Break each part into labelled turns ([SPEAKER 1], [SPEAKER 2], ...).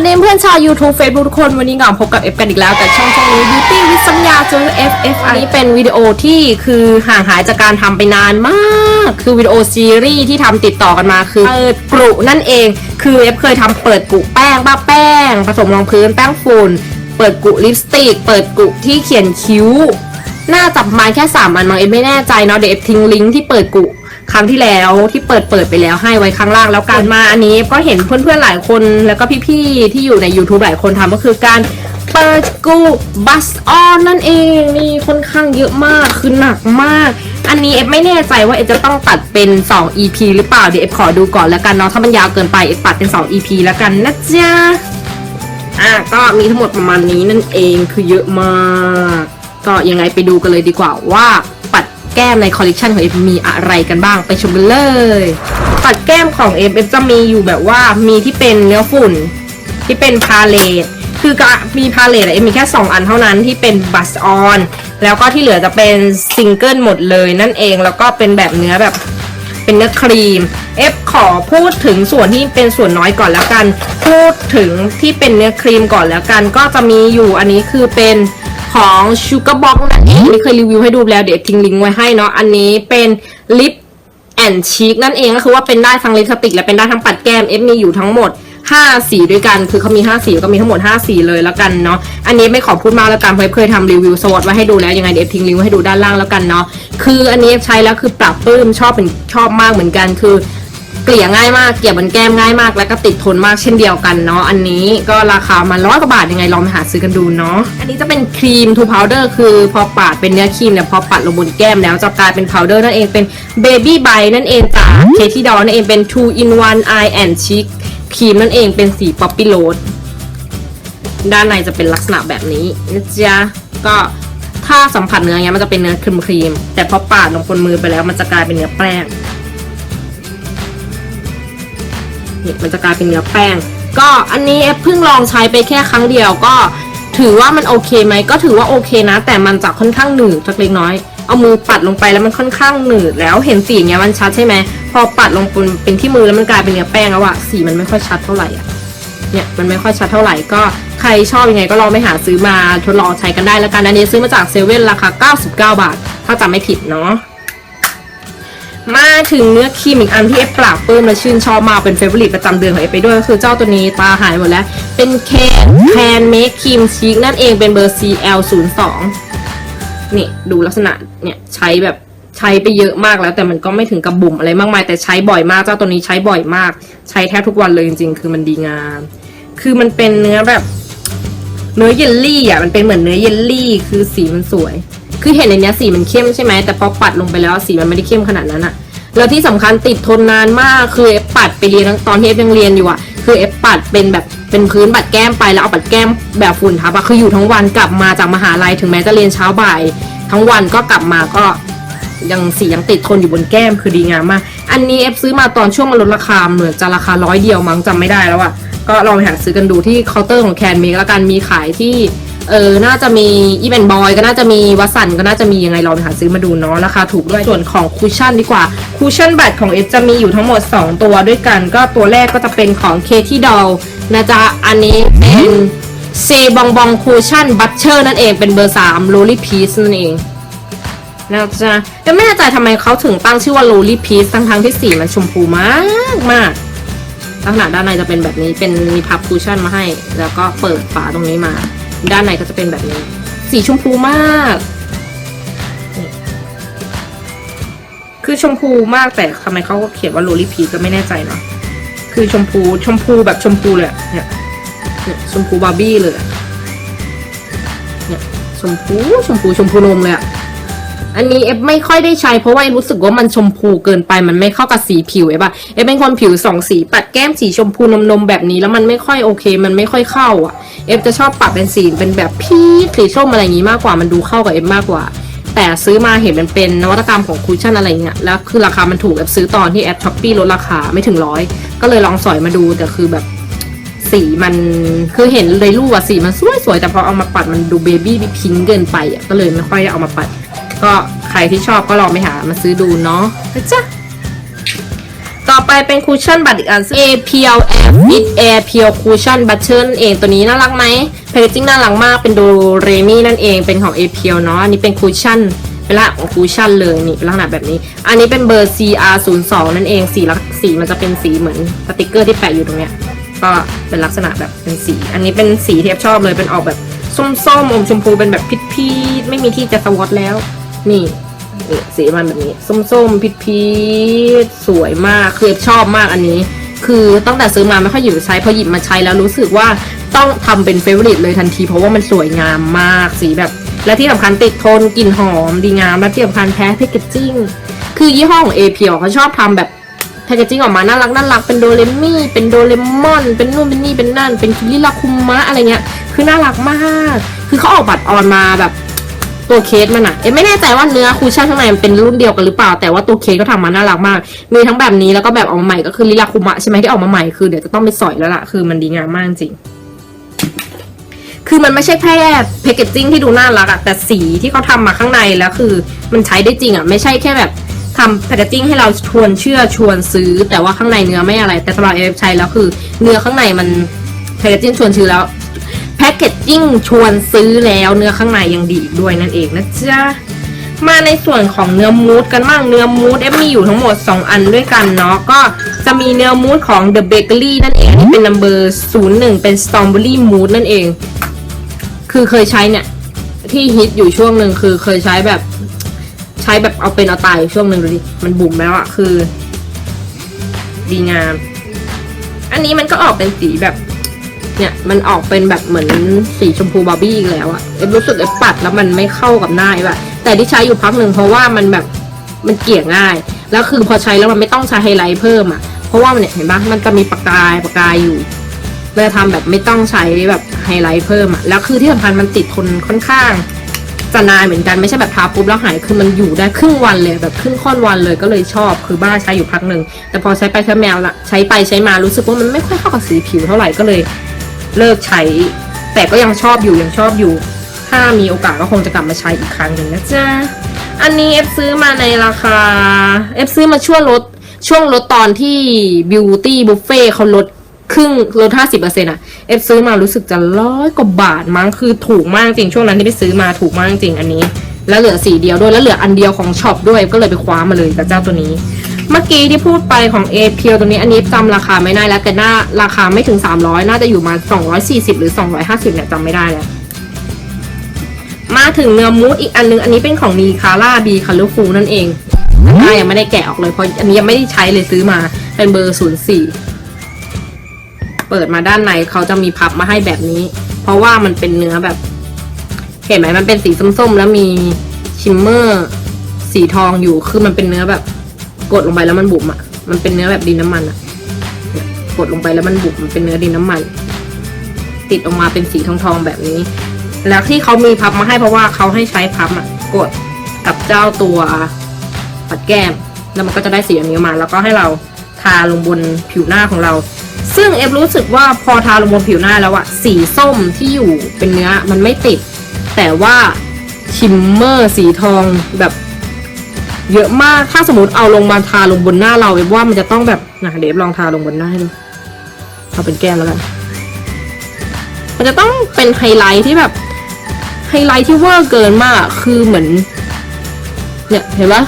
[SPEAKER 1] สดีเพื่อนชาว YouTube Facebook ทุกคน วันนี้กลับมาพบกับเอฟกันอีกแล้วกับช่องช่องนี้ Beauty วิสัญญาจู F F อันนี้เป็นวิดีโอที่คือห่างหายจากการทำไปนานมาก คือวิดีโอซีรีส์ที่ทำติดต่อกันมาคือเปิดกรุนั่นเอง คือเอฟเคยทำเปิดกรุแป้งบ้าแป้ง ผสมรองพื้นแป้งฝุ่น เปิดกรุลิปสติก เปิดกรุที่เขียนคิ้วน่าจะประมาแค่สามอันมั้งเอฟไม่แน่ใจเนาะเดี๋ยวเอฟทิ้งลิงก์ที่เปิดกุ ครั้งที่แล้วที่เปิดเปิดไปแล้วให้ไว้ข้างล่างแล้วกันมาอันนี้ก็เห็นเพื่อนๆหลายคนแล้วก็พี่ๆที่อยู่ใน YouTube หลายคนทำก็คือการเปิดกุบัสออนนั่นเองนี่ค่อนข้างเยอะมากคือหนักมาก อันนี้เอฟไม่แน่ใจว่าเอฟจะต้องตัดเป็น 2 EP หรือเปล่าเดี๋ยวเอฟขอดูก่อนแล้วกันเนาะถ้ามันยาวเกินไปเอฟตัดเป็น 2 EP แล้วกันนะจ๊ะอะก็มีทั้งหมดประมาณนี้นั่นเองคือเยอะมาก ก็ยังไงไปดูกันเลยดีกว่าว่า แก้มในคอลเลกชันของเอฟมีอะไรกันบ้างไปชมกันเลย ปัดแก้มของเอฟเอฟจะมีอยู่แบบว่ามีที่เป็นเนื้อฝุ่น ที่เป็นพาเลตคือก็มีพาเลตเอฟมีแค่ 2 อันเท่านั้นที่เป็นบัสออนแล้วก็ที่เหลือจะเป็นซิงเกิลหมดเลยนั่นเองแล้วก็เป็นแบบเนื้อแบบเป็นเนื้อครีมเอฟขอพูดถึงส่วนที่เป็นส่วนน้อยก่อนแล้วกัน พูดถึงที่เป็นเนื้อครีมก่อนแล้วกัน ก็จะมีอยู่อันนี้คือเป็น ของ Sugar Box นั่นเองนี่เคยรีวิวให้ดูแล้วเดี๋ยวทิ้งลิงก์ไว้ให้เนาะอันนี้เป็นลิปแอนชีกนั่นเองก็คือว่าเป็นได้ทั้งลิปสติกและเป็นได้ทั้งปัดแก้มเอฟมีอยู่ทั้งหมด5สีด้วยกัน คือเขามี 5 สีก็มีทั้งหมด 5 สีเลยแล้วกันเนาะ อันนี้ไม่ขอพูดมากแล้วกัน เพราะเคยทำรีวิวโซดไว้ให้ดูแล้ว ยังไงเดี๋ยวเอฟทิ้งลิงก์ไว้ให้ดูด้านล่างแล้วกันเนาะ คืออันนี้ใช้แล้วคือปรับปลื้มชอบเป็นชอบมากเหมือนกัน คือ เกลี่ยง่ายมากเกลี่ยบนแก้มง่ายมาก แล้วก็ติดทนมากเช่นเดียวกันเนาะอันนี้ก็ราคามาร้อยกว่าบาทยังไงลองไปหาซื้อกันดูเนาะอันนี้จะเป็นครีมทูพาวเดอร์คือพอปาดเป็นเนื้อครีมเนี่ยพอปัดลงบนแก้มแล้วจะกลายเป็นพาวเดอร์นั่นเองเป็นเบบี้ไบนั่นเองจากเคที่ดอนั่นเองเป็น two in one eye and cheek ครีมนั่นเองเป็นสีป๊อปปี้โรสด้านในจะเป็นลักษณะแบบนี้นะจ๊ะก็ถ้าสัมผัสเนื้อเนี้ยมันจะเป็นเนื้อครีมครีมแต่พอปาดลงบนมือไปแล้วมันจะกลายเป็นเนื้อแป้ง เนี่ยมันจะกลายเป็นเนื้อแป้ง ก็อันนี้เอฟเพิ่งลองใช้ไปแค่ครั้งเดียวก็ ถือว่ามันโอเคไหมก็ถือว่าโอเคนะ แต่มันจะค่อนข้างหนืดสักเล็กน้อย เอามือปัดลงไปแล้วมันค่อนข้างหนืดแล้วเห็นสีอย่างเงี้ยมันชัดใช่ไหมพอปัดลงบนเป็นที่มือแล้วมันกลายเป็นเนื้อแป้งแล้วอะสีมันไม่ค่อยชัดเท่าไหร่อะเนี่ยมันไม่ค่อยชัดเท่าไหร่ก็ใครชอบยังไงก็ลองไปหาซื้อมาทดลองใช้กันได้แล้วกันอันนี้ซื้อมาจากเซเว่นราคา 99 บาท ถ้าจำไม่ผิดเนาะ มาถึงเนื้อครีมอีกอันที่เอฟปราบปื้มและชื่นชอบมากเป็นเฟเวอร์ลิตประจำเดือนของเอฟไปด้วยก็คือเจ้าตัวนี้ตาหายหมดแล้ว เป็นแคนแคนเมคครีมชีกนั่นเองเป็นเบอร์ CL02 นี่ดูลักษณะเนี่ยใช้แบบใช้ไปเยอะมากแล้วแต่มันก็ไม่ถึงกับบุ่มอะไรมากมาย แต่ใช้บ่อยมากเจ้าตัวนี้ใช้บ่อยมาก ใช้แทบทุกวันเลยจริงๆ คือมันดีงาม คือมันเป็นเนื้อแบบ เนื้อเยลลี่อะมันเป็นเหมือนเนื้อเยลลี่ คือสีมันสวย คือเห็นในเนี้ยสีมันเข้มใช่ไหมแต่พอปัดลงไปแล้วสีมันไม่ได้เข้มขนาดนั้นอะแล้วที่สำคัญติดทนนานมากคือเอฟปัดไปเรียนตอนเอฟยังเรียนอยู่อะคือเอฟปัดเป็นแบบเป็นพื้นปัดแก้มไปแล้วเอาปัดแก้มแบบฝุ่นทับอะคืออยู่ทั้งวันกลับมาจากมหาลัยถึงแม้จะเรียนเช้าบ่าย ทั้งวันก็กลับมาก็ ยังสียังติดทนอยู่บนแก้มคือดีงามมาก อันนี้เอฟซื้อมาตอนช่วงมันลดราคาเหมือนจะราคาร้อยเดียวมั้งจำไม่ได้แล้วอะก็ลองไปหาซื้อกันดูที่เคาน์เตอร์ของแคนเมกแล้วกันมีขายที่เออ น่าจะมีอีเวนบอยก็น่าจะมีวัสันก็น่าจะมียังไงลองไปหาซื้อมาดูเนาะราคาถูกด้วยส่วนของคูชั่นดีกว่าคูชั่นบัตรของเอฟจะมีอยู่ทั้งหมด 2 ตัวด้วยกัน ก็ตัวแรกก็จะเป็นของเคที่ดอลนะจ๊ะอันนี้เป็นเซบองบองคูชั่นบัตเชอร์นั่นเองเป็นเบอร์3 Lolly Peace นั่นเอง นะจ๊ะแต่ไม่แน่ใจทำไมเขาถึงตั้งชื่อว่า Lolly Peace ทั้งทั้งที่สีมันชมพูมากมากลักษณะด้านในจะเป็นแบบนี้เป็นมีพับคูชั่นมาให้ แล้วก็เปิดฝาตรงนี้มา ด้านในก็จะเป็นแบบนี้ สีชมพูมาก คือชมพูมากแต่ทำไมเขาเขียนว่าโรลี่พีก็ไม่แน่ใจเนาะคือชมพูชมพูแบบชมพูเลยเนี่ยชมพูบาร์บี้เลยเนี่ยชมพูชมพูชมพูนมเลยอะ อันนี้เอฟไม่ค่อยได้ใช้เพราะว่ารู้สึกว่ามันชมพูเกินไปมันไม่เข้ากับสีผิวเอฟอะเอฟเป็นคนผิวสองสีปัดแก้มสีชมพูนมนมๆแบบนี้แล้วมันไม่ค่อยโอเค มันไม่ค่อยเข้าอะเอฟจะชอบปรับเป็นสีเป็นแบบพีชสีส้มอะไรอย่างนี้มากกว่ามันดูเข้ากับเอฟมากกว่า แต่ซื้อมาเห็นมันเป็นนวัตกรรมของคูชั่นอะไรเงี้ยแล้วคือราคามันถูกแอปซื้อตอนที่แอปช้อปปี้ลดราคาไม่ถึงร้อยก็เลยลองสอยมาดูแต่คือแบบสีมันคือเห็นเลยรูปอะสีมันสวยๆแต่พอเอามาปัดมันดูเบบี้พิงเกินไปอะก็เลยไม่ค่อยเอามาปัด ก็ใครที่ชอบก็ลองไปหามาซื้อดูเนาะนะจ๊ะต่อไปเป็นคุชชั่นบัตรอีกอัน A p l Air Fit Air Pure Cushion Butter เองตัวนี้น่ารักไหมแพคเกจิ้งน่ารักมากเป็นโดเรมี่นั่นเองเป็นของ A p l เนาะอันนี้เป็นคุชชั่นเป็นลักษณะของคุชชั่นเลยนี่เป็นลักษณะแบบนี้ อันนี้เป็นเบอร์ CR 0 2นั่นเองสีลักสีมันจะเป็นสีเหมือนสติกเกอร์ที่แปะอยู่ตรงเนี้ยก็เป็นลักษณะแบบเป็นสี อันนี้เป็นสีที่ชอบเลยเป็นออกแบบส้มๆอมชมพูเป็นแบบพิษๆไม่มีที่จะสวอตแล้ว นี่นี่สีมันแบบนี้ ส้มๆพิษๆสวยมากคือชอบมากอันนี้ คือตั้งแต่ซื้อมาไม่ค่อยหยิบใช้พอหยิบมาใช้แล้วรู้สึกว่าต้องทำเป็นเฟเวอริตเลยทันที เพราะว่ามันสวยงามมากสีแบบ และที่สำคัญติดทนกลิ่นหอมดีงามและที่สำคัญแพ้แพคเกจจิ้งคือยี่ห้อของ a p เขาชอบทำแบบแพคเกจิ้งออกมาน่ารักน่ารักเป็นโดเรมี่เป็นโดเรมอน เป็นนู่นเป็นนี่เป็นนั่น เป็นคิริลาคุมะอะไรเงี้ยคือน่ารักมาก คือเขาออกบัตรออนมาแบบ ตัวเคสมันอะเอ๊ะไม่แน่ใจว่าเนื้อคูชั่นข้างในมันเป็นรุ่นเดียวกันหรือเปล่า แต่ว่าตัวเคสก็ทำมาน่ารักมาก มีทั้งแบบนี้แล้วก็แบบออกมาใหม่ก็คือลิลาคุมะใช่ไหมที่ออกมาใหม่คือเดี๋ยวจะต้องไปสอยแล้วล่ะคือมันดีงามมากจริงคือมันไม่ใช่แค่แพคเกจจิ้งที่ดูน่ารักอะแต่สีที่เขาทำมาข้างในแล้วคือมันใช้ได้จริงอะไม่ใช่แค่แบบทำแพคเกจจิ้งให้เราชวนเชื่อชวนซื้อ แต่ว่าข้างในเนื้อไม่อะไร แต่สำหรับเอฟใช้แล้วคือ เนื้อข้างในมันแพคเกจจิ้งชวนซื้อแล้ว แพคเกจจิ้งชวนซื้อแล้วเนื้อข้างในยังดีอีกด้วยนั่นเองนะจ๊ะมาในส่วนของเนื้อมูสกันบ้างเนื้อมูสเอฟมีอยู่ทั้งหมด 2 อันด้วยกันเนาะก็จะมีเนื้อมูสของ The Bakery นั่นเองที่เป็น number 01 เป็น Strawberry Mousse นั่นเอง คือเคยใช้เนี่ย ที่ฮิตอยู่ช่วงหนึ่งคือเคยใช้แบบ ใช้แบบเอาเป็นเอาตายช่วงหนึ่งดูดิ มันบุ๋มแล้วอะคือ ดีงาม อันนี้มันก็ออกเป็นสีแบบ เนี่ยมันออกเป็นแบบเหมือนสีชมพูบาร์บี้อีกแล้วอะเอ็มรู้สึกเอ็มปัดแล้วมันไม่เข้ากับหน้าเอ็มอะแต่ที่ใช้อยู่พักหนึ่งเพราะว่ามันแบบมันเกลี่ยง่าย แล้วคือพอใช้แล้วมันไม่ต้องใช้ไฮไลท์เพิ่มอะเพราะว่ามันเนี่ยเห็นปะมันจะมีประกายประกายอยู่เลยทำแบบไม่ต้องใช้แบบไฮไลท์เพิ่มอะแล้วคือที่สำคัญมันติดทนค่อนข้างจะนานเหมือนกันไม่ใช่แบบทาปุ๊บแล้วหายคือมันอยู่ได้ครึ่งวันเลยแบบครึ่งค่อนวันเลยก็เลยชอบคือบ้าใช้อยู่พักหนึ่งแต่พอใช้ไปใช้แมวละใช้ไปใช้มารู้สึกว่ามันไม่ค่อยเข้ากับสีผิวเท่าไหร่ก็เลย เลิกใช้ แต่ก็ยังชอบอยู่ยังชอบอยู่ ถ้ามีโอกาสก็คงจะกลับมาใช้อีกครั้งหนึ่งนะจ๊ะ อันนี้เอฟซื้อมาในราคาเอฟซื้อมาช่วงลดช่วงลดตอนที่ Beauty Buffet เขาลดครึ่งลดห้าสิบเปอร์เซ็นต์อะเอฟซื้อมารู้สึกจะร้อยกว่าบาทมั้งคือถูกมากจริงช่วงนั้นที่ไปซื้อมาถูกมากจริงอันนี้ แล้วเหลือสีเดียวด้วยแล้วเหลืออันเดียวของช็อปด้วยก็เลยไปคว้ามาเลยกับเจ้าตัวนี้ เมื่อกี้ที่พูดไปของเอเพียวตัวนี้อันนี้จำราคาไม่ได้แล้วแต่น่าราคาไม่ถึง 300 น่าจะอยู่มา 240 หรือ 250เนี่ยจำไม่ได้แล้ว มาถึงเนื้อมูสอีกอันนึง อันนี้เป็นของนีคาร่าบีคัลเลอร์ฟูนั่นเองหน้ายังไม่ได้แกะออกเลยเพราะอันนี้ยังไม่ได้ใช้เลยซื้อมาเป็นเบอร์ 04 เปิดมาด้านในเขาจะมีพับมาให้แบบนี้ เพราะว่ามันเป็นเนื้อแบบ เห็นไหมมันเป็นสีส้มๆ แล้วมีชิมเมอร์ สีทองอยู่คือมันเป็นเนื้อแบบ กดลงไปแล้วมันบุ๋มอะ มันเป็นเนื้อแบบดินน้ำมันอะเนี่ยกดลงไปแล้วมันบุ๋มมันเป็นเนื้อดินน้ำมัน ติดออกมาเป็นสีทองๆแบบนี้ แล้วที่เขามีพับมาให้เพราะว่าเขาให้ใช้พับอะ กดกับเจ้าตัวปัดแก้ม แล้วมันก็จะได้สีอย่างนี้มา แล้วก็ให้เราทาลงบนผิวหน้าของเรา ซึ่งเอฟรู้สึกว่าพอทาลงบนผิวหน้าแล้วอะสีส้มที่อยู่เป็นเนื้อมันไม่ติด แต่ว่าชิมเมอร์สีทองแบบ เยอะมากถ้าสมมติเอาลงมาทาลงบนหน้าเราเอฟว่ามันจะต้องแบบนะเดี๋ยวเอฟลองทาลงบนหน้าให้ดูเอาเป็นแก้มแล้วกันมันจะต้องเป็นไฮไลท์ที่แบบไฮไลท์ที่เวอร์เกินมากคือเหมือน เนี่ยเห็นปะ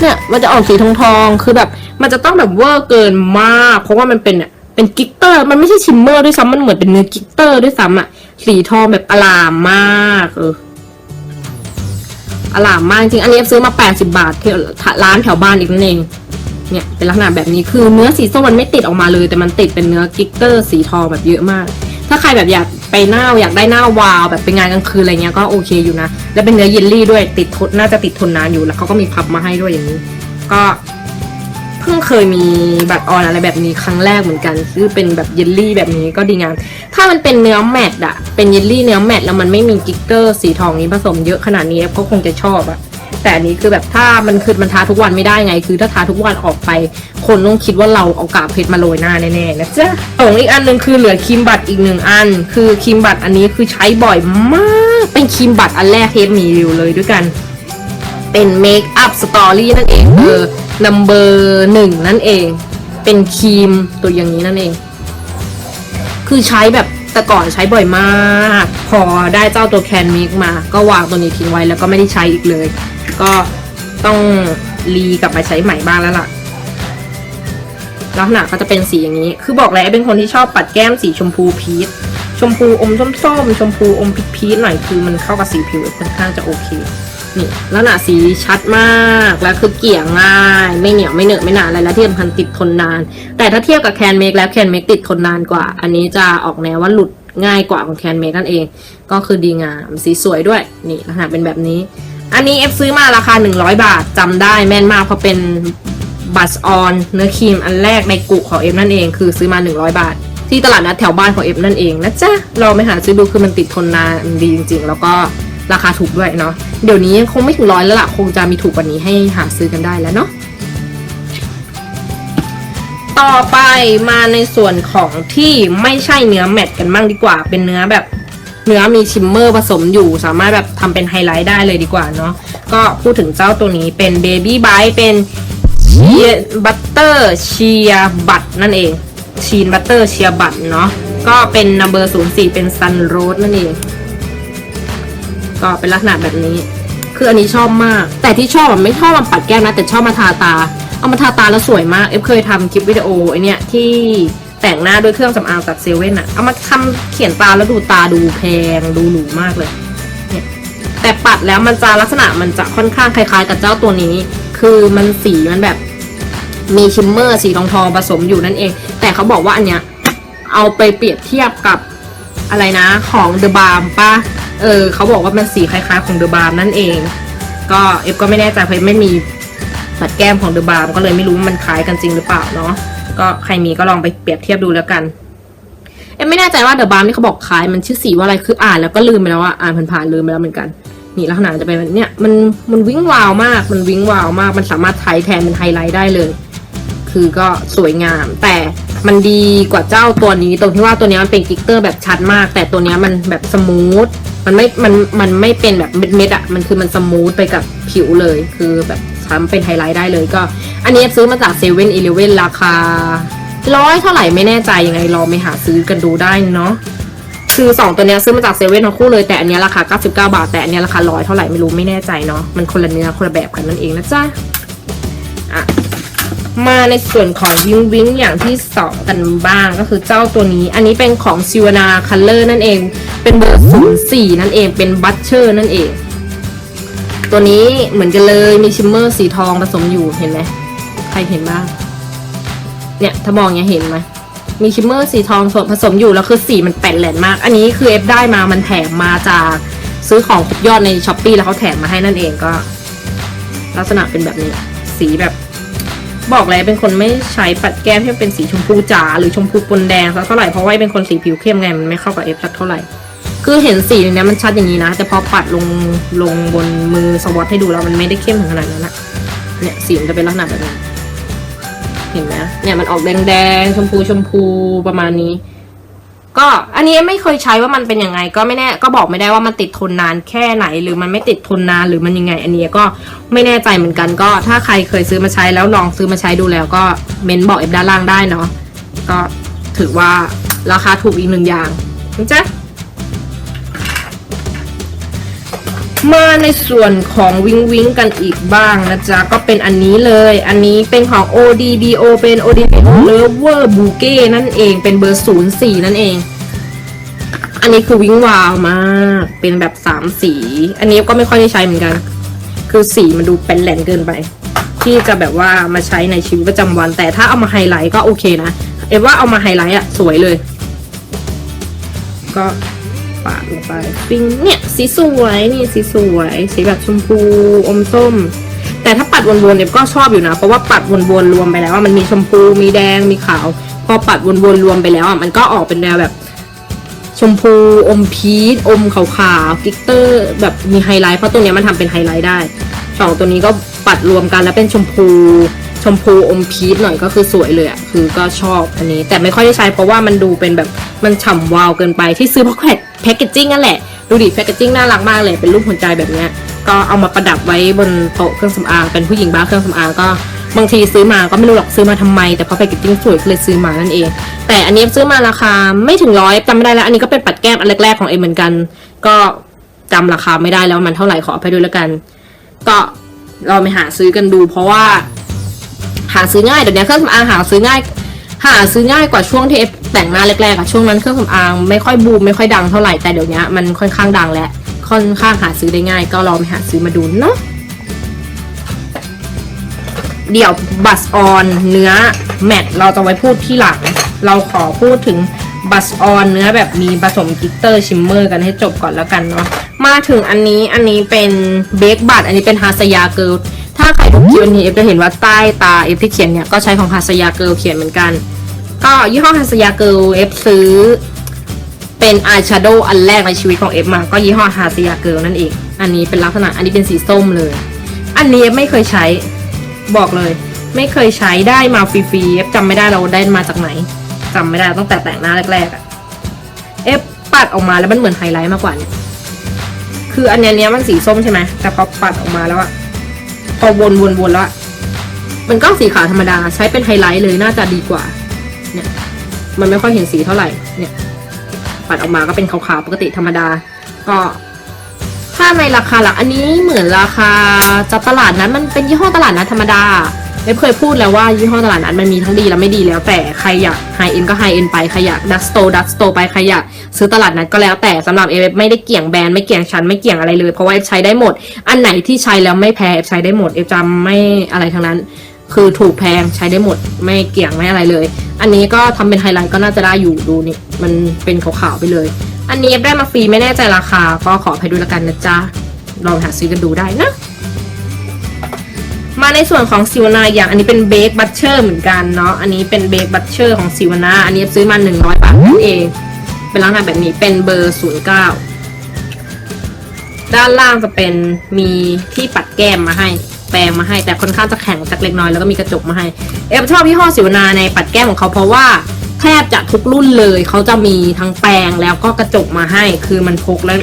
[SPEAKER 1] เนี่ยมันจะออกสีทองทองคือแบบ มันจะต้องแบบเวอร์เกินมาก เพราะว่ามันเป็นเนี่ยเป็นกิกเตอร์ มันไม่ใช่ชิมเมอร์ด้วยซ้ำมันเหมือนเป็นเนื้อกิกเตอร์ด้วยซ้ำอะสีทองแบบอลามมากเออ อลามมากจริง อันนี้ซื้อมา 80 บาทที่ร้านแถวบ้านอีกนั่นเอง เนี่ยเป็นลักษณะแบบนี้คือเนื้อสีส้มมันไม่ติดออกมาเลย แต่มันติดเป็นเนื้อกิกเตอร์สีทองแบบเยอะมาก ถ้าใครแบบอยากไปหน้าอยากได้หน้าวาวแบบเป็นงานกลางคืนอะไรเงี้ยก็โอเคอยู่นะ แล้วเป็นเนื้อเยลลี่ด้วยติดทนน่าจะติดทนนานอยู่แล้วเขาก็มีพับมาให้ด้วยอย่างนี้ ก็ พิ่งเคยมีบัตรออนอะไรแบบนี้ครั้งแรกเหมือนกัน คือเป็นแบบเยลลี่แบบนี้ก็ดีงาม ถ้ามันเป็นเนื้อแมตต์อะเป็นเยลลี่เนื้อแมตต์แล้วมันไม่มีกิกเกอร์สีทองนี้ผสมเยอะขนาดนี้ก็คงจะชอบอะแต่อันนี้คือแบบถ้ามันคือมันทาทุกวันไม่ได้ไง คือถ้าทาทุกวันออกไป คนต้องคิดว่าเราเอากากเพชรมาโรยหน้าแน่ๆนะจ๊ะส่งอีกอันหนึ่งคือเหลือครีมบัตรอีกหนึ่งอัน คือครีมบัตรอันนี้คือใช้บ่อยมาก เป็นครีมบัตรอันแรกเทปมีรีวิวเลยด้วยกัน เป็นเมคอัพสตอรี่นั่นเองเออ number หนึ่งนั่นเอง เป็นครีมตัวอย่างนี้นั่นเอง คือใช้แบบแต่ก่อนใช้บ่อยมาก พอได้เจ้าตัวแคนมิกมา ก็วางตัวนี้ทิ้งไว้แล้วก็ไม่ได้ใช้อีกเลย ก็ต้องรีกลับมาใช้ใหม่บ้างแล้วล่ะลักษณะก็จะเป็นสีอย่างนี้ คือบอกแล้วเป็นคนที่ชอบปัดแก้มสีชมพูพีชชมพูอมส้มๆชมพูอมพีชพีชหน่อยคือมันเข้ากับสีผิวค่อนข้างจะโอเค นี่ลักษณะสีชัดมากแล้วคือเกี่ยง่าย ไม่เหนียวไม่เหนอะไม่หนาอะไรแล้วที่สำคัญติดทนนาน แต่ถ้าเทียบกับแคนเมกแล้วแคนเมกติดทนนานกว่า อันนี้จะออกแนวว่าหลุดง่ายกว่าของแคนเมกนั่นเอง ก็คือดีงามสีสวยด้วยนี่ลักษณะเป็นแบบนี้ อันนี้เอฟซื้อมาราคา 100 บาทจำได้แม่นมากเพราะเป็นบัสออนเนื้อครีมอันแรกในกลุ่มของเอฟนั่นเองคือซื้อมา 100 บาท ที่ตลาดนัดแถวบ้านของเอฟนั่นเองนะจ๊ะลองไปหาซื้อดูคือมันติดทนนานดีจริง ๆ แล้วก็ ราคาถูกด้วยเนาะเดี๋ยวนี้คงไม่ถึงร้อยแล้วล่ะคงจะมีถูกกว่านี้ให้หาซื้อกันได้แล้วเนาะต่อไปมาในส่วนของที่ไม่ใช่เนื้อแมตต์กันบ้างดีกว่า เป็นเนื้อแบบเนื้อมีชิมเมอร์ผสมอยู่ สามารถแบบทำเป็นไฮไลท์ได้เลยดีกว่าเนาะก็พูดถึงเจ้าตัวนี้เป็น Baby b i t e เป็นเชียบัตเตอร์เชียบัตนั่นเองชีนบัตเตอร์เชียบัตเนาะก็เป็นนัมเบอร์ศูนย์สี่เป็นซันโรสนั่นเอง ก็เป็นลักษณะแบบนี้ คืออันนี้ชอบมาก แต่ที่ชอบไม่ชอบมาปัดแก้มนะ แต่ชอบมาทาตา เอามาทาตาแล้วสวยมาก เอฟเคยทำคลิปวิดีโอไอเนี้ยที่แต่งหน้าด้วยเครื่องสำอางจากเซเว่นอะเอามาทำเขียนตาแล้วดูตาดูแพงดูหรูมากเลยเนี่ยแต่ปัดแล้วมันจะลักษณะมันจะค่อนข้างคล้ายๆ กับเจ้าตัวนี้ คือมันสีมันแบบมีชิมเมอร์สีทองทองผสมอยู่นั่นเอง แต่เขาบอกว่าอันเนี้ยเอาไปเปรียบเทียบกับ อะไรนะของเดอะบาร์มป่ะเออเขาบอกว่ามันสีคล้ายๆของเดอะบาร์มนั่นเอง ก็เอฟก็ไม่แน่ใจเพราะไม่มีปัดแก้มของเดอะบาร์มก็เลยไม่รู้ว่ามันคล้ายกันจริงหรือเปล่าเนาะก็ใครมีก็ลองไปเปรียบเทียบดูแล้วกันเอ็มไม่แน่ใจว่าเดอะบาร์มที่เขาบอกคล้ายมันชื่อสีว่าอะไรคืออ่านแล้วก็ลืมไปแล้วว่าอ่านผ่านๆลืมไปแล้วเหมือนกัน นี่ลักษณะจะเป็นเนี้ยมันมันวิ่งวาวมากมันวิ่งวาวมากมันสามารถใช้แทนเป็นไฮไลท์ได้เลย คือก็สวยงาม แต่มันดีกว่าเจ้าตัวนี้ตรงที่ว่าตัวนี้มันเป็นกิกเตอร์แบบชัดมาก แต่ตัวนี้มันแบบสมูทมันไม่มันมันไม่เป็นแบบเม็ดๆอะมันคือมันสมูทไปกับผิวเลยคือแบบทำเป็นไฮไลท์ได้เลยก็ อันนี้ซื้อมาจากเซเว่นอีเลเว่นราคาร้อยเท่าไหร่ไม่แน่ใจยังไงลองไปหาซื้อกันดูได้เนาะคือสองตัวเนี้ยซื้อมาจากเซเว่นทั้งคู่เลยแต่อันนี้ราคา 99 บาท แต่อันนี้ราคาร้อยเท่าไหร่ไม่รู้ไม่แน่ใจเนาะมันคนละเนื้อคนละแบบกันนั่นเองนะจ๊ะอะ มาในส่วนของวิงวิงอย่างที่สองกันบ้างก็คือเจ้าตัวนี้ อันนี้เป็นของซิวนาคัลเลอร์นั่นเอง เป็นเบอร์ศูนย์สี่นั่นเองเป็นบัตเชอร์นั่นเอง ตัวนี้เหมือนกันเลยมีชิมเมอร์สีทองผสมอยู่เห็นไหมใครเห็นบ้าง เนี่ยถ้ามองเนี้ยเห็นไหมมีชิมเมอร์สีทองผสมอยู่แล้วคือสีมันแปดแหลนมาก อันนี้คือเอฟได้มามันแถมมาจากซื้อของยอดในช้อปปีแล้วเขาแถมมาให้นั่นเองก็ ลักษณะเป็นแบบนี้สีแบบ บอกเลยเป็นคนไม่ใช้ปัดแก้มที่เป็นสีชมพูจ๋าหรือชมพูปนแดงสักเท่าไหร่เพราะว่าเป็นคนสีผิวเข้มไงมันไม่เข้ากับเอฟสักเท่าไหร่คือเห็นสีเนี้ยมันชัดอย่างนี้นะ แต่พอปัดลงลงบนมือสวอตให้ดูแล้วมันไม่ได้เข้มถึงขนาดนั้นนะเนี่ยสีมันจะเป็นลักษณะแบบนี้เห็นไหมเนี่ยมันออกแดงๆชมพูชมพูประมาณนี้ ก็อันนี้ไม่เคยใช้ว่ามันเป็นยังไง ก็ไม่แน่ก็บอกไม่ได้ว่ามันติดทนนานแค่ไหน หรือมันไม่ติดทนนานหรือมันยังไง อันนี้ก็ไม่แน่ใจเหมือนกันก็ ถ้าใครเคยซื้อมาใช้แล้วลองซื้อมาใช้ดูแล้วก็เมนบอกเอฟด้านล่างได้เนาะก็ถือว่าราคาถูกอีกหนึ่งอย่างนะจ๊ะ มาในส่วนของวิงวิงกันอีกบ้างนะจ๊ะ ก็เป็นอันนี้เลย อันนี้เป็นของ ODBO เป็น ODBO Lover Bouquet นั่นเองเป็นเบอร์ 04 นั่นเอง อันนี้คือวิงวาวมาก เป็นแบบสามสี อันนี้ก็ไม่ค่อยได้ใช้เหมือนกัน คือสีมันดูเป็นแหลนเกินไป ที่จะแบบว่ามาใช้ในชีวิตประจำวัน แต่ถ้าเอามาไฮไลท์ก็โอเคนะ เอว่าเอามาไฮไลท์อะสวยเลย ก็ ปาดลงไปปิ้งเนี่ยสีสวยนี่สีสวยสีแบบชมพูอมส้ม แต่ถ้าปัดวนๆเนี่ยก็ชอบอยู่นะ เพราะว่าปัดวนๆรวมไปแล้วอะมันมีชมพูมีแดงมีขาว พอปัดวนๆรวมไปแล้วอะมันก็ออกเป็นแนวแบบ ชมพูอมพีชอมขาวๆกลิตเตอร์ แบบมีไฮไลท์เพราะตัวเนี้ยมันทำเป็นไฮไลท์ได้สองตัวนี้ก็ปัดรวมกันแล้วเป็นชมพูชมพูอมพีชหน่อยก็คือสวยเลยอะคือก็ชอบอันนี้ แต่ไม่ค่อยได้ใช้เพราะว่ามันดูเป็นแบบมันฉ่ำวาวเกินไปที่ซื้อเพราะแพ็ กเกจจิ้งนั่นแหละ ดูดิแพ็กเกจจิ้งน่ารักมากเลย เป็นรูปหัวใจแบบเนี้ย ก็เอามาประดับไว้บนโต๊ะเครื่องสำอาง เป็นผู้หญิงบ้าเครื่องสำอางก็บางทีซื้อมาก็ไม่รู้หรอกซื้อมาทำไม แต่พอแพคเกจจิ้งสวยก็เลยซื้อมานั่นเอง แต่อันนี้ซื้อมาราคาไม่ถึงร้อยจำไม่ได้แล้ว อันนี้ก็เป็นปัดแก้มอันแรกๆของเอเหมือนกัน ก็จำราคาไม่ได้แล้วมันเท่าไหร่ขออภัยด้วยแล้วกัน ก็เราไปหาซื้อกันดู เพราะว่า หาซื้อง่ายเดี๋ยวนี้เครื่องสำอางหาซื้อง่าย หาซื้อง่ายกว่าช่วงเอฟแต่งหน้าแรกๆอะช่วงนั้นเครื่องสำอางไม่ค่อยบูมไม่ค่อยดังเท่าไหร่แต่เดี๋ยวนี้มันค่อนข้างดังแล้วค่อนข้างหาซื้อได้ง่าย ก็ลองไปหาซื้อมาดูเนาะเดี๋ยวบัสออนเนื้อแมตเราจะไว้พูดที่หลัง เราขอพูดถึงบัสออนเนื้อแบบมีผสมกิตเตอร์ชิมเมอร์กันให้จบก่อนแล้วกันเนาะมาถึงอันนี้อันนี้เป็นเบคบัตอันนี้เป็นฮาสยาเกิลถ้าใครดูคลิปอันนี้เอฟจะเห็นว่าใต้ตาเอฟที่เขียนเนี่ยก็ใช้ของฮาสยาเกิลเขียนเหมือนกัน ก็ยี่ห้อฮันสยาเกิลเอฟซื้อ เป็นอายแชโดว์อันแรกในชีวิตของเอฟมาก็ยี่ห้อฮาสยาเกิลนั่นเอง อันนี้เป็นลักษณะอันนี้เป็นสีส้มเลย อันนี้เอฟไม่เคยใช้บอกเลย ไม่เคยใช้ได้มาฟรีๆเอฟจำไม่ได้เราได้มาจากไหนจำไม่ได้ตั้งแต่แต่งหน้าแรกๆอะเอฟปัดออกมาแล้วมันเหมือนไฮไลท์มากกว่าเนี่ยคืออันเนี้ยเนี้ยมันสีส้มใช่ไหมแต่พอปัดออกมาแล้วอะ พอวนวนวนแล้วอะมันก็สีขาวธรรมดาใช้เป็นไฮไลท์เลยน่าจะดีกว่า เนี่ย มันไม่ค่อยเห็นสีเท่าไหร่ เนี่ย ปัดออกมาก็เป็นขาวๆปกติธรรมดา ก็ถ้าในราคาหลักอันนี้เหมือนราคาจากตลาดนั้นมันเป็นยี่ห้อตลาดนัดธรรมดา ไม่เคยพูดแล้วว่ายี่ห้อตลาดนัดมันมีทั้งดีและไม่ดีแล้วแต่ใครอยากไฮเอ็นก็ไฮเอ็นไปใครอยากดัสโตดัสโตไปใครอยากซื้อตลาดนัดก็แล้วแต่สำหรับเอฟไม่ได้เกี่ยงแบรนด์ไม่เกี่ยงชั้นไม่เกี่ยงอะไรเลยเพราะว่าเอฟใช้ได้หมด อันไหนที่ใช้แล้วไม่แพ้เอฟใช้ได้หมดเอฟจำไม่อะไรทั้งนั้น คือถูกแพงใช้ได้หมดไม่เกี่ยงไม่อะไรเลย อันนี้ก็ทำเป็นไฮไลท์ก็น่าจะได้อยู่ดูนี่มันเป็นขาวๆไปเลย อันนี้เอฟได้มาฟรีไม่แน่ใจราคา ก็ขออภัยด้วกันนะจ๊ะลองหาซื้อกันดูได้นะ มาในส่วนของซิวนาอย่างอันนี้เป็นเบคบัตเชอร์เหมือนกันเนาะอันนี้เป็นเบคบัตเชอร์ของซิวนาอันนี้ซื้อมา 100 บาทนั่นเอง เป็นลักษณะแบบนี้เป็นเบอร์ 09 ด้านล่างจะเป็นมีที่ปัดแก้มมาให้ แปรงมาให้แต่ค่อนข้างจะแข็งจากเล็กน้อยแล้วก็มีกระจกมาให้เอฟชอบยี่ห้อสิวนาในปัดแก้มของเขาเพราะว่าแทบจะทุกรุ่นเลยเขาจะมีทั้งแปรงแล้วก็กระจกมาให้ คือมันพกแล้ว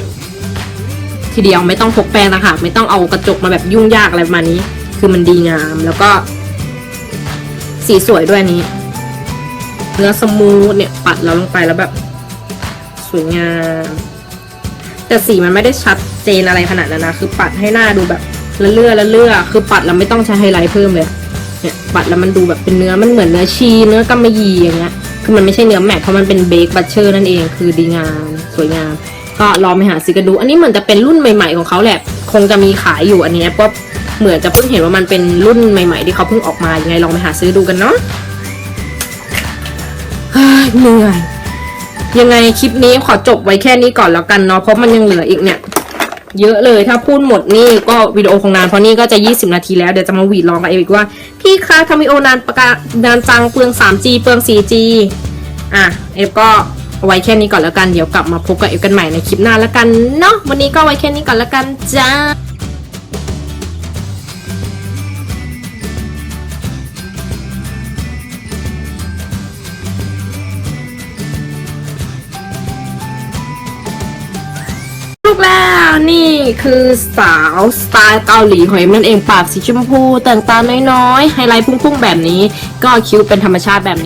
[SPEAKER 1] ทีเดียวไม่ต้องพกแปรงต่างหากไม่ต้องเอากระจกมาแบบยุ่งยากอะไรประมาณนี้ คือมันดีงามแล้วก็ สีสวยด้วยนี้ เนื้อสมูทเนี่ยปัดแล้วลงไปแล้วแบบ สวยงาม แต่สีมันไม่ได้ชัดเจนอะไรขนาดนั้นนะ คือปัดให้หน้าดูแบบละเลื่อละเลื่อคือปัดแล้วไม่ต้องใช้ไฮไลท์เพิ่มเลย เนี่ยปัดแล้วมันดูแบบเป็นเนื้อมันเหมือนเนื้อชีเนื้อกำมะหยี่อย่างเงี้ยคือมันไม่ใช่เนื้อแมทเพราะมันเป็นเบคบัตเชอร์นั่นเองคือดีงามสวยงามก็ลองไปหาซื้อกันดู อันนี้เหมือนจะเป็นรุ่นใหม่ ๆ ของเขาแหละ คงจะมีขายอยู่อันนี้ก็ เหมือนจะเพิ่งเห็นว่ามันเป็นรุ่นใหม่ ๆ ที่เขาเพิ่งออกมายังไงลองไปหาซื้อดูกันเนาะเฮ้ยเหนื่อยยังไงคลิปนี้ขอจบไว้แค่นี้ก่อนแล้วกันเนาะเพราะมันยังเหลืออีกเนี่ยเยอะเลยถ้าพูดหมดนี่ก็วิดีโอคงนานเพราะนี่ก็จะ 20 นาทีแล้วเดี๋ยวจะมาหวีดลองกับเออีกว่า พี่คะทำวิดีโอนานประกาศนานจังเปลือง 3G เปลือง 4G อะเอฟก็เอาไว้แค่นี้ก่อนแล้วกันเดี๋ยวกลับมาพบกับเอฟกันใหม่ในคลิปหน้าแล้วกันเนาะวันนี้ก็ไว้แค่นี้ก่อนแล้วกันจ้า ลูกแล้วนี่คือสาวสไตล์เกาหลีของเอ็มนั่นเองปากสีชมพูแต่งตาน้อยๆไฮไลท์พุ่งๆแบบนี้ ก็คิ้วเป็นธรรมชาติแบบนี้